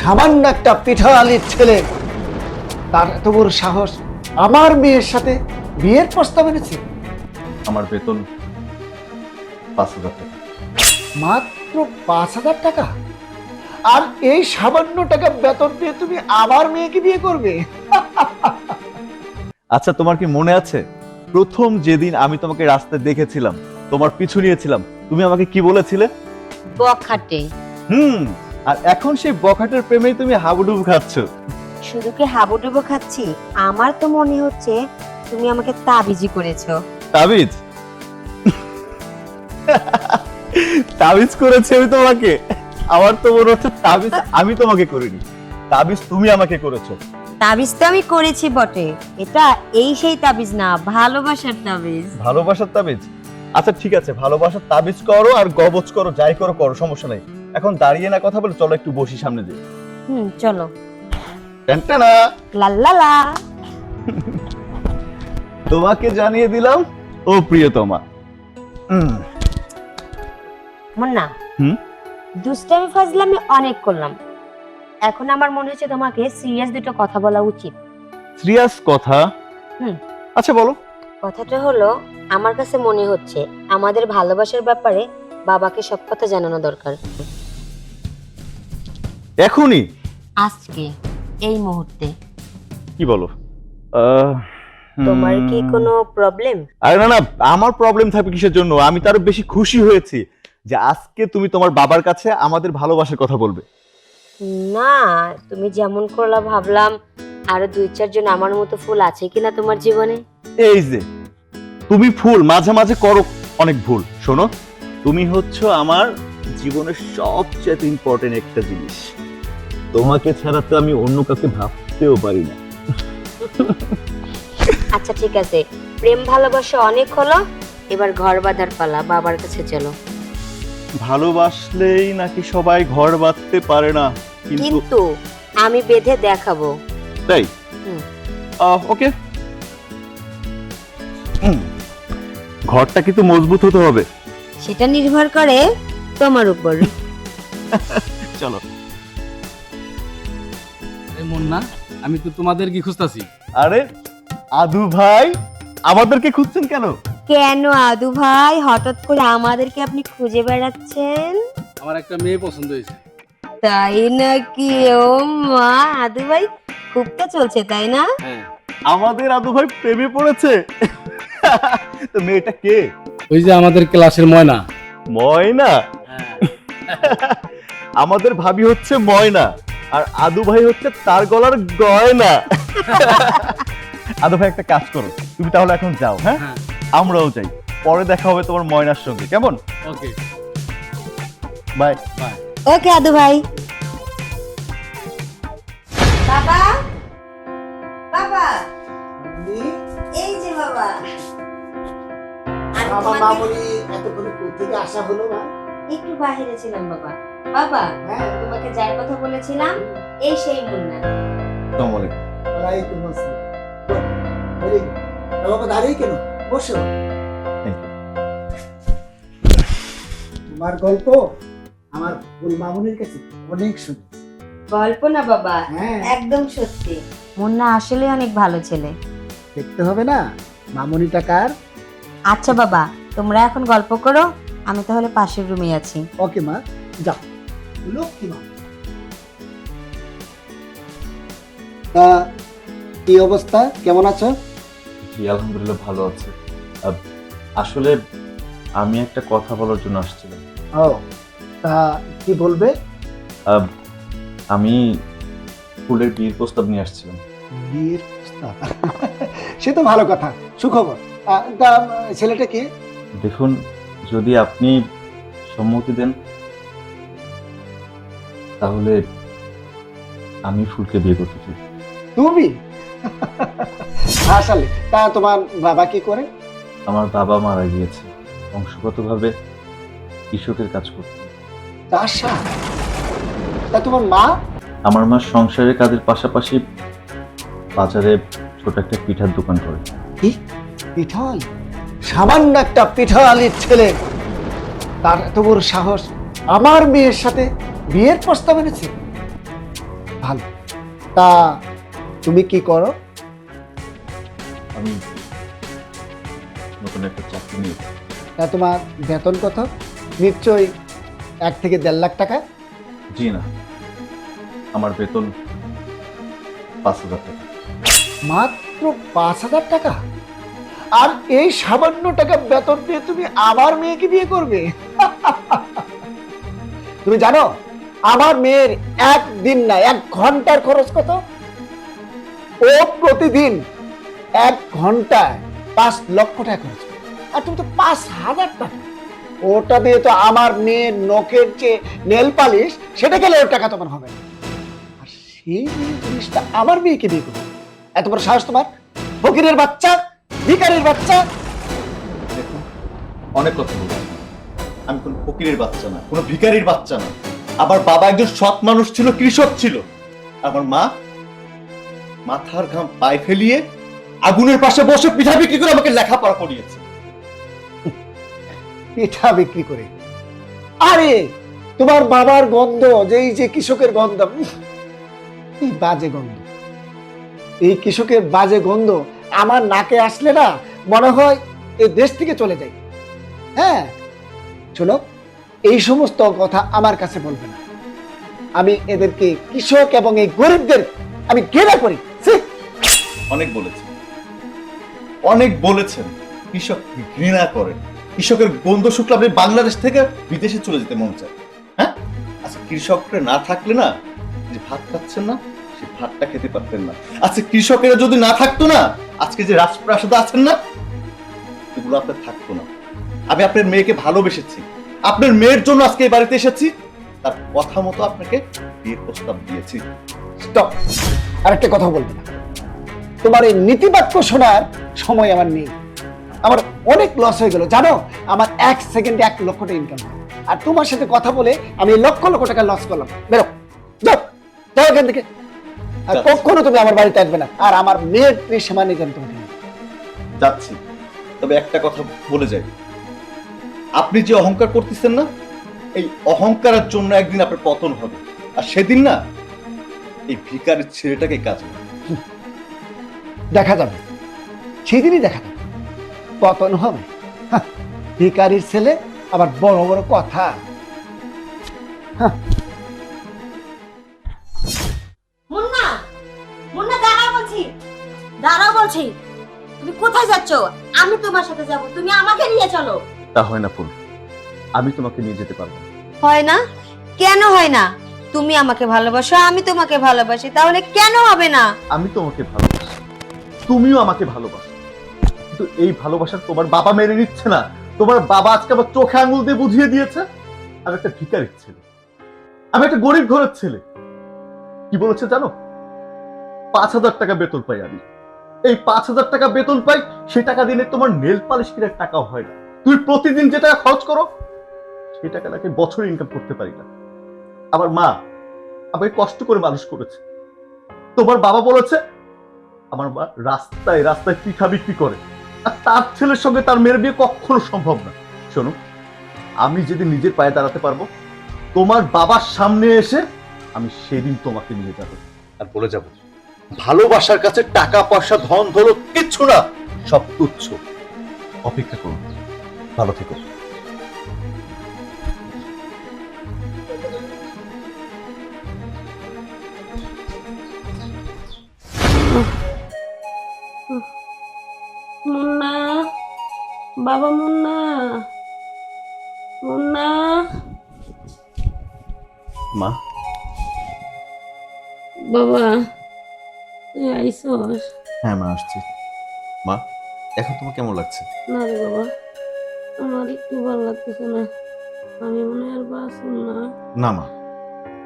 সামান্য একটা পিঠালির ছেলে। তার এত বড় সাহস আমার মেয়ের সাথে বিয়ের প্রস্তাব এনেছে? আমার বেতন পাঁচ হাজার টাকা। মাত্র পাঁচ হাজার টাকা? আর এই সামান্য টাকা বেতন দিয়ে তুমি আমার মেয়েকে বিয়ে করবে? আচ্ছা তোমার কি মনে আছে? প্রথম যেদিন আমি তোমাকে রাস্তায় দেখেছিলাম তোমার পিছু নিয়েছিলাম তুমি আমাকে কি বলেছিলে? বখাটে। হুম। আর এখন সেই বখাটের প্রেমেই তুমি হাবুডুবু খাচ্ছ। শুধু কি হাবুডুবু খাচ্ছি? আমার তো মনে হচ্ছে তুমি আমাকে তাবিজি করেছ। তাবিজ? তাবিজ করেছে আমি তোমাকে। আমার তো মনে হচ্ছে তাবিজ আমি তোমাকে করিনি। তাবিজ তুমি আমাকে করেছ। তাবিজ তো আমি করেছি বটে। এটা এই সেই তাবিজ না ভালোবাসার তাবিজ। ভালোবাসার তাবিজ? আচ্ছা ঠিক আছে ভালোবাসার তাবিজ করো আর গবজ করো যাই করো করো সমস্যা নাই। এখন দাঁড়িয়ে না কথা বলে চলো একটু বসি সামনে দিয়ে। হুম চলো। টেনটেনা লাল্লালা তোমাকে জানিয়ে দিলাম ও প্রিয়তমা। মুন্না হুম? দুষ্টামি ফাজলামি অনেক করলাম। এখন আমার মনে হচ্ছে তোমাকে সিরিয়াস দুটো কথা বলা উচিত। সিরিয়াস কথা? হুম। আচ্ছা বলো। কথাটা হলো আমার কাছে মনে হচ্ছে আমাদের ভালোবাসার ব্যাপারে বাবাকে সব কথা জানানো দরকার। এখনই? আজকে এই মুহূর্তে। কি বলো? আহ, তোমার কি কোনো প্রবলেম আরে না না আমার প্রবলেম থাকবে কিসের জন্য? আমি তো আরও বেশি খুশি হয়েছি যে আজকে তুমি তোমার বাবার কাছে আমাদের ভালোবাসার কথা বলবে। না তুমি যেমন করলা ভাবলাম আরও দুই চারজন আমার মতো ফুল আছে কিনা তোমার জীবনে? এই যে তুমি ফুল মাঝে মাঝে করো অনেক ভুল। শোনো তুমি হচ্ছে আমার জীবনের সবচেয়ে ইম্পর্টেন্ট একটা জিনিস। তোমাকে ছাড়া তো আমি অন্য কাউকে ভাবতেও পারি না। আচ্ছা ঠিক আছে। প্রেম ভালোবাসা অনেক হলো এবার ঘর বাঁধার পালা বাবার কাছে চলো। ভালোবাসলেই নাকি সবাই ঘর বাঁধতে পারে না কিন্তু কিন্তু আমি বেঁধে দেখাবো। তাই? হুম। ওকে। ঘরটা কিন্তু মজবুত হতে হবে। সেটা নির্ভর করে তোমার উপর। চলো। মুন্না আমি তো তোমাদের কি খুঁজতাছি। আরে আদু ভাই আমাদেরকে খুঁজছেন কেন? কেন আদু ভাই? হঠাৎ করে আমাদেরকে আপনি খুঁজে বেড়াচ্ছেন? আমার একটা মেয়ে পছন্দ হয়েছে। তাই নাকি? ও মা আদু ভাই খুব তো চলছে তাই না? হ্যাঁ। আমাদের আদু ভাই প্রেমে পড়েছে। তো মেয়েটা কে? ওই যে আমাদের ক্লাসের ময়না। ময়না? আমাদের ভাবি হচ্ছে ময়না। আর আদু ভাই হচ্ছে তার গলার গয়না। আদু ভাই একটা কাজ করো তুমি তাহলে এখন যাও হ্যাঁ? হ্যাঁ। আমরাও যাই পরে দেখা হবে তোমার ময়নার সঙ্গে কেমন? ওকে। বাই। বাই। ওকে আদু ভাই। বাবা। বাবা। এই যে বাবা। বাবা তোমাকে মামুনি এতক্ষণে কোথেকে আসা হলো মা? একটু বাইরে ছিলাম বাবা। বাবা তোমাকে যার কথা বলেছিলাম এই সেই মুন্না। আসসালামু আলাইকুম। ওয়ালাইকুম আসসালাম। বাবা দাঁড়িয়ে কেন? বসো। তোমার গল্প আমার ফুল মামুনির কাছে অনেক শুনেছি। গল্প না বাবা হ্যাঁ। একদম সত্যি। মুন্না আসলে অনেক ভালো ছেলে। দেখতে হবে না মামুনিটা কার? আচ্ছা বাবা তোমরা এখন গল্প করো আমি তাহলে পাশের রুমে আছি। ওকে মা যাও। তা কি অবস্থা? কেমন আছো? জি আলহামদুলিল্লাহ ভালো আছে। আসলে আমি একটা কথা বলার জন্য আসছিলাম। ও তা কি বলবে? আমি ফুলের বিয়ের প্রস্তাব নিয়ে আসছিলাম। বিয়ের প্রস্তাব? সে তো ভালো কথা সুখবর। আহ, তা ছেলেটা কে? দেখুন যদি আপনি সম্মতি দেন তাহলে আমি ফুলকে বিয়ে করতে চাই। তুমি? আসলে তা তোমার বাবা কি করে? আমার বাবা মারা গিয়েছে। বংশগতভাবে কৃষকের কাজ করতে। চাষা তা তোমার মা? আমার মা সংসারের কাজের পাশাপাশি বাজারে ছোট একটা পিঠার দোকান করে। কি? পিঠাল? সামান্য একটা পিঠালির ছেলে। তার এত বড় সাহস আমার মেয়ের সাথে? বিয়ের প্রস্তাব এনেছে। ভালো। তা তুমি কি করো? আমি নতুন একটা চাকরি নিয়েছি তা তোমার বেতন কত? নিশ্চয়ই এক থেকে দেড় লাখ টাকা? জি না। আমার বেতন পাঁচ হাজার টাকা। মাত্র পাঁচ হাজার টাকা? আর এই সামান্য টাকা বেতন দিয়ে তুমি আবার মেয়েকে বিয়ে করবে? তুমি জানো আমার মেয়ের একদিন না এক ঘণ্টার খরচ কত? ও প্রতিদিন এক ঘন্টায় পাঁচ লক্ষ টাকা খরচ আর তুমি তো পাঁচ হাজার টাকা। ওটা দিয়ে তো আমার মেয়ের নখের যে নেল পালিশ, সেটা গেলে ওর টাকা তোমার হবে না। আর সেই জিনিসটা আমার মেয়েকে বিয়ে করবে এত বড় সাহস তোমার? ফকিরের বাচ্চা ভিকারির বাচ্চা। অনেক কথা বলছি আমি কোন ফকিরের বাচ্চা না, কোনো ভিখারির বাচ্চা না। আমার বাবা একজন সৎ মানুষ ছিল, কৃষক ছিল। আমার মা মাথার ঘাম পায়ে ফেলিয়ে আগুনের পাশে বসে পিঠা বিক্রি করে আমাকে লেখাপড়া করিয়েছে। পিঠা বিক্রি করে? আরে, তোমার বাবার গন্ধ, যেই যে কৃষকের গন্ধ কি বাজে গন্ধ। এই কৃষকের বাজে গন্ধ আমার নাকে আসলে না, মনে হয় এই দেশ থেকে চলে যাই হ্যাঁ শোনো এই সমস্ত কথা আমার কাছে বলবে না। আমি এদেরকে কৃষক এবং এই গরিবদের আমি ঘৃণা করি। অনেক বলেছেন। অনেক বলেছেন। কৃষক ঘৃণা করেন। কৃষকের গন্ধ শুক্লা আপনি বাংলাদেশ থেকে বিদেশে চলে যেতে মন চায়। হ্যাঁ? আচ্ছা কৃষকরা না থাকলে না, যে ভাত খাচ্ছেন না, সে ভাতটা খেতে পারতেন না। আচ্ছা কৃষকেরা যদি না থাকতো না, আজকে যে রাজপ্রাসাদে আছেন না, এগুলো আপনার থাকতো না। আমি আপনার মেয়েকে ভালোবেসেছি। আপনার মেয়ের জন্য আজকে এই বাড়িতে এসেছি। তার কথা মতো আপনাকে বিয়ের প্রস্তাব দিয়েছি। স্টপ আর একটা কথা বলব না। তোমার এই নীতিবাক্য শোনার সময় আমার নেই। আমার অনেক লস হয়ে গেল জানো? আমার এক সেকেন্ডে এক লক্ষ টাকা ইনকাম আর তোমার সাথে কথা বলে আমি লক্ষ লক্ষ টাকা লস করলাম। বেরো। যাও। যাও এখান থেকে। আর। কখনো তুমি আমার বাড়িতে আসবে না। আর আমার মেয়ের সীমা যান তোমাকে যাচ্ছি। তবে একটা কথা বলে যাই। আপনি যে অহংকার করতেছেন না এই অহংকারের জন্য একদিন আপনার পতন হবে। আর সেদিন না এই ভিকারের ছেলেটাকে কাজ। দেখা যাবে। সেদিনই দেখা যাবে। পতন হবে। ভিকারির ছেলে আবার বড় বড় কথা। মুন্না মুন্না দাঁড়াও বলছি। দাঁড়াও বলছি। তুমি কোথায় যাচ্ছ? আমি তোমার সাথে যাব। তুমি আমাকে নিয়ে চলো। তা হয় না ফুল। আমি তোমাকে নিয়ে যেতে পারব না। হয় না? কেন হয় না? তুমি আমাকে ভালোবাসো আমি তোমাকে ভালোবাসি তাহলে কেন হবে না? আমি তোমাকে ভালোবাসি। তুমিও আমাকে ভালোবাসো। কিন্তু এই ভালোবাসার তোমার বাবা মেনে নিচ্ছে না। তোমার বাবা আজকে আমার চোখে আঙুল দিয়ে বুঝিয়ে দিয়েছে। আমি একটা ভিকারির ছেলে। আমি একটা গরিব ঘরের ছেলে। কি বলেছে জানো? পাঁচ হাজার টাকা বেতন পাই আমি। এই পাঁচ হাজার টাকা বেতন পাই সে টাকা দিলে তোমার নেল পালিশ কেনার টাকাও হয় না। তুমি প্রতিদিন যে টাকা খরচ করো সেই টাকা নাকি বছর ইনকাম করতে পারি না। আমার মা আমাকে কষ্ট করে মানুষ করেছে। তোমার বাবা বলেছে, আমার মা রাস্তায় রাস্তায় পিঠা বিক্রি করে। আর তার ছেলের সঙ্গে তার মেয়ের বিয়ে কখনো সম্ভব না। শোনো, আমি যেদিন নিজের পায়ে দাঁড়াতে পারব, তোমার বাবার সামনে এসে আমি সেদিন তোমাকে নিয়ে যাব। আর বলে যাব, ভালোবাসার কাছে টাকা, পয়সা, ধন ধরো কিচ্ছু না, সব তুচ্ছ। অপেক্ষা করুন ভালো থেকো। মুন্না বাবা মুন্না মুন্না। মা? বাবা তুই আইসস। হ্যাঁ মা আসছি। মা এখন তোমার কেমন লাগছে? না রে বাবা। আমার একটু ভালো লাগতেছে না। আমি মনে আর বাঁচুম না। না মা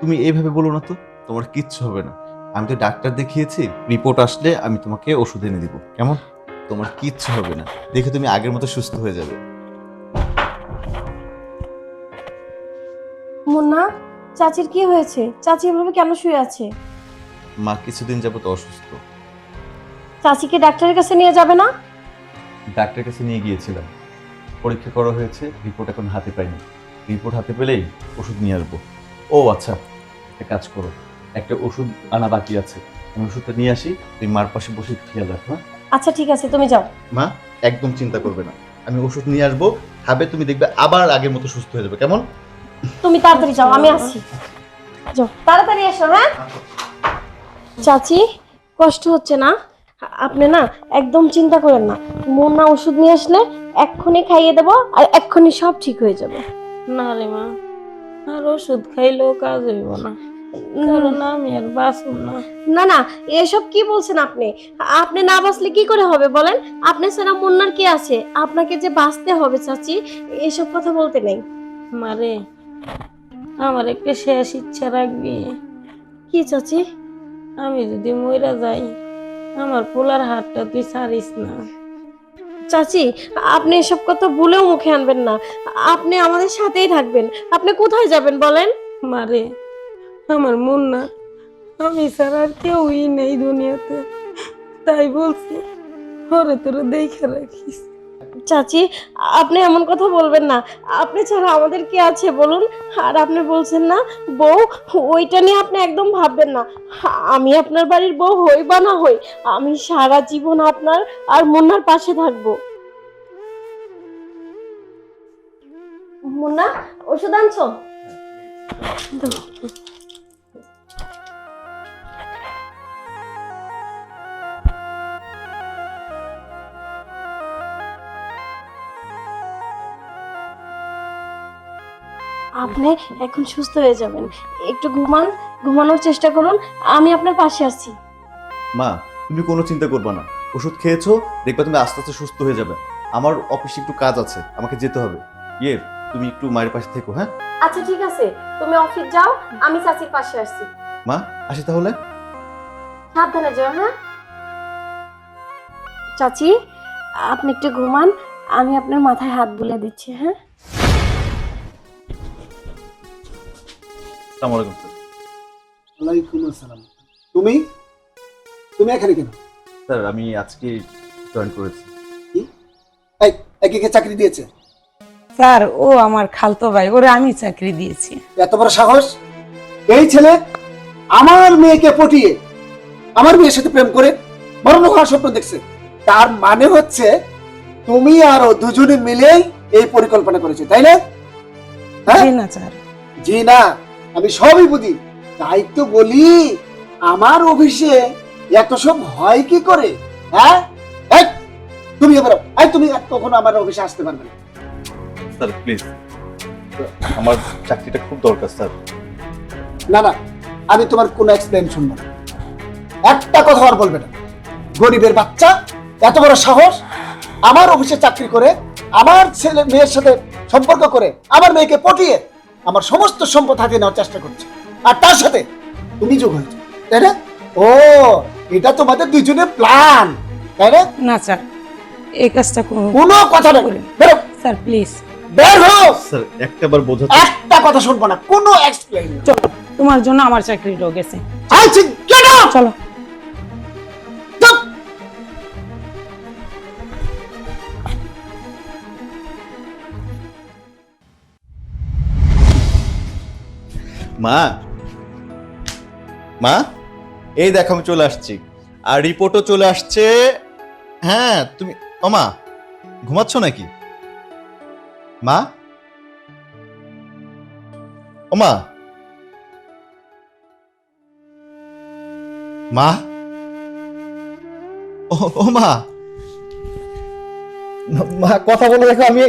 তুমি এইভাবে বলো না তো তোমার কিচ্ছু হবে না। আমি তো ডাক্তার দেখিয়েছি রিপোর্ট আসলে আমি তোমাকে ওষুধ এনে দিব। কেমন? তোমার কিচ্ছু হবে না। দেখে তুমি আগের মতো সুস্থ হয়ে যাবে। মুন্না চাচির কি হয়েছে? চাচি এভাবে কেন শুয়ে আছে? মা কিছুদিন যাবত অসুস্থ। চাচিকে ডাক্তারের কাছে নিয়ে যাবে না? ডাক্তারের কাছে নিয়ে গিয়েছিলাম। পরীক্ষা করা হয়েছে রিপোর্ট এখন হাতে পাইনি। রিপোর্ট হাতে পেলেই ওষুধ নিয়ে আসব। ও আচ্ছা একটা কাজ করো একটা ওষুধ আনা বাকি আছে। আমি ওষুধটা নিয়ে আসি তুই মার পাশে বসে খেয়াল রাখ হ্যাঁ? আচ্ছা ঠিক আছে তুমি যাও। মা একদম চিন্তা করবে না। আমি ওষুধ নিয়ে আসব খাবে তুমি দেখবে আবার আগের মতো সুস্থ হয়ে যাবে কেমন? তুমি তাড়াতাড়ি যাও আমি আসছি। যাও তাড়াতাড়ি এসো হ্যাঁ? চাচি কষ্ট হচ্ছে না? আপনি না একদম চিন্তা করেন না। মোনা ওষুধ নিয়ে আসলে এক্ষুনি খাইয়ে দেবো আর এক্ষুনি সব ঠিক হয়ে যাবে। না রে মা আর ওষুধ খাইলেও কাজ হইব না। কারণ আমি আর বাঁচব না। না না এসব কি বলছেন আপনি? আপনি না বাঁচলে কি করে হবে বলেন? আপনি ছাড়া মুন্নার কি আছে? আপনাকে যে বাঁচতে হবে চাচি এসব কথা বলতে নেই। মারে আমার একটা শেষ ইচ্ছা রাখবি। কি চাচি? আমি যদি মইরা যাই আমার পোলার হাতটা তুই ছাড়িস না। চাচি, আপনি এসব কথা ভুলেও মুখে আনবেন না। আপনি আমাদের সাথেই থাকবেন। আপনি কোথায় যাবেন বলেন? মারে, আমার মন না। আমি ছাড়া আর কেউই নেই দুনিয়াতে। তাই বলছি, হরে তোরা দেখে রাখিস। চাচি, আপনি এমন কথা বলবেন না। আপনি ছাড়া আমাদের কি আছে বলুন? আর আপনি বলছেন না, বউ, ওইটা নিয়ে আপনি একদম ভাববেন না। আমি আপনার বাড়ির বউ হই বা না হই, আমি সারা জীবন আপনার আর মুন্নার পাশে থাকব। মুন্না, ওষুধ আনছো? আপনি এখন সুস্থ হয়ে যাবেন। একটু ঘুমান ঘুমানোর চেষ্টা করুন আমি আপনার পাশে আছি। মা তুমি কোনো চিন্তা করবে না। ওষুধ খেয়েছো দেখবে তুমি আস্তে আস্তে সুস্থ হয়ে যাবে। আমার অফিসে একটু কাজ আছে আমাকে যেতে হবে। ইয়ে তুমি একটু মায়ের পাশে থেকো হ্যাঁ? আচ্ছা ঠিক আছে। তুমি অফিস যাও আমি চাচির পাশে আসছি। মা আসি তাহলে। সাবধানে যাও হ্যাঁ? চাচি আপনি একটু ঘুমান আমি আপনার মাথায় হাত বুলিয়ে দিচ্ছি হ্যাঁ? আসসালামু আলাইকুম স্যার। ওয়ালাইকুম আসসালাম। তুমি? তুমি এখানে কেন? স্যার আমি আজকে জয়েন করেছি। এই একে কে চাকরি দিয়েছে? স্যার ও আমার খালতো ভাই ওরে আমি চাকরি দিয়েছি। এত বড় সাহস? এই ছেলে আমার মেয়েকে পটিয়ে আমার মেয়ের সাথে প্রেম করে মরণ হওয়ার স্বপ্ন দেখছে। তার মানে হচ্ছে তুমি আর ও দুজনে মিলেই এই পরিকল্পনা করেছ তাই না? হ্যাঁ? জি না স্যার। জি না। আমি সবই বুঝি। তাই তো বলি আমার অফিসে এত সব হয় কি করে? হ্যাঁ? তুমি এবার এই তুমি কখনো আমার অফিসে আসতে পারবে না। স্যার প্লিজ আমার চাকরিটা খুব দরকার স্যার। না না আমি তোমার কোনো এক্সপ্লেন শুনব না। একটা কথা আর বলবে না। গরিবের বাচ্চা এত বড় সাহস আমার অফিসে চাকরি করে আমার ছেলে মেয়ের সাথে সম্পর্ক করে আমার মেয়েকে পটিয়ে আমার সমস্ত সম্পদ হাতে নেওয়ার চেষ্টা করছে। আর তার সাথে তুমি যোগ হয়েছে তাই না? ও এটা তোমাদের দুজনের প্ল্যান তাই না? না স্যার এই কাজটা করুন কোনো কথা না। বেরো। স্যার প্লিজ বের হও। স্যার একটা বার বোঝা একটা কথা শুনব না কোনো এক্সপ্লেন চলো তোমার জন্য আমার চাকরিটাও গেছে। আইছি গেট আউট চলো। মা। মা, এই দেখো আমি চলে আসছি। আর রিপোর্টও চলে আসছে। হ্যাঁ তুমি, ও মা, ঘুমাচ্ছ নাকি? মা? ও মা। ও মা। মা, কথা বলে দেখো আমি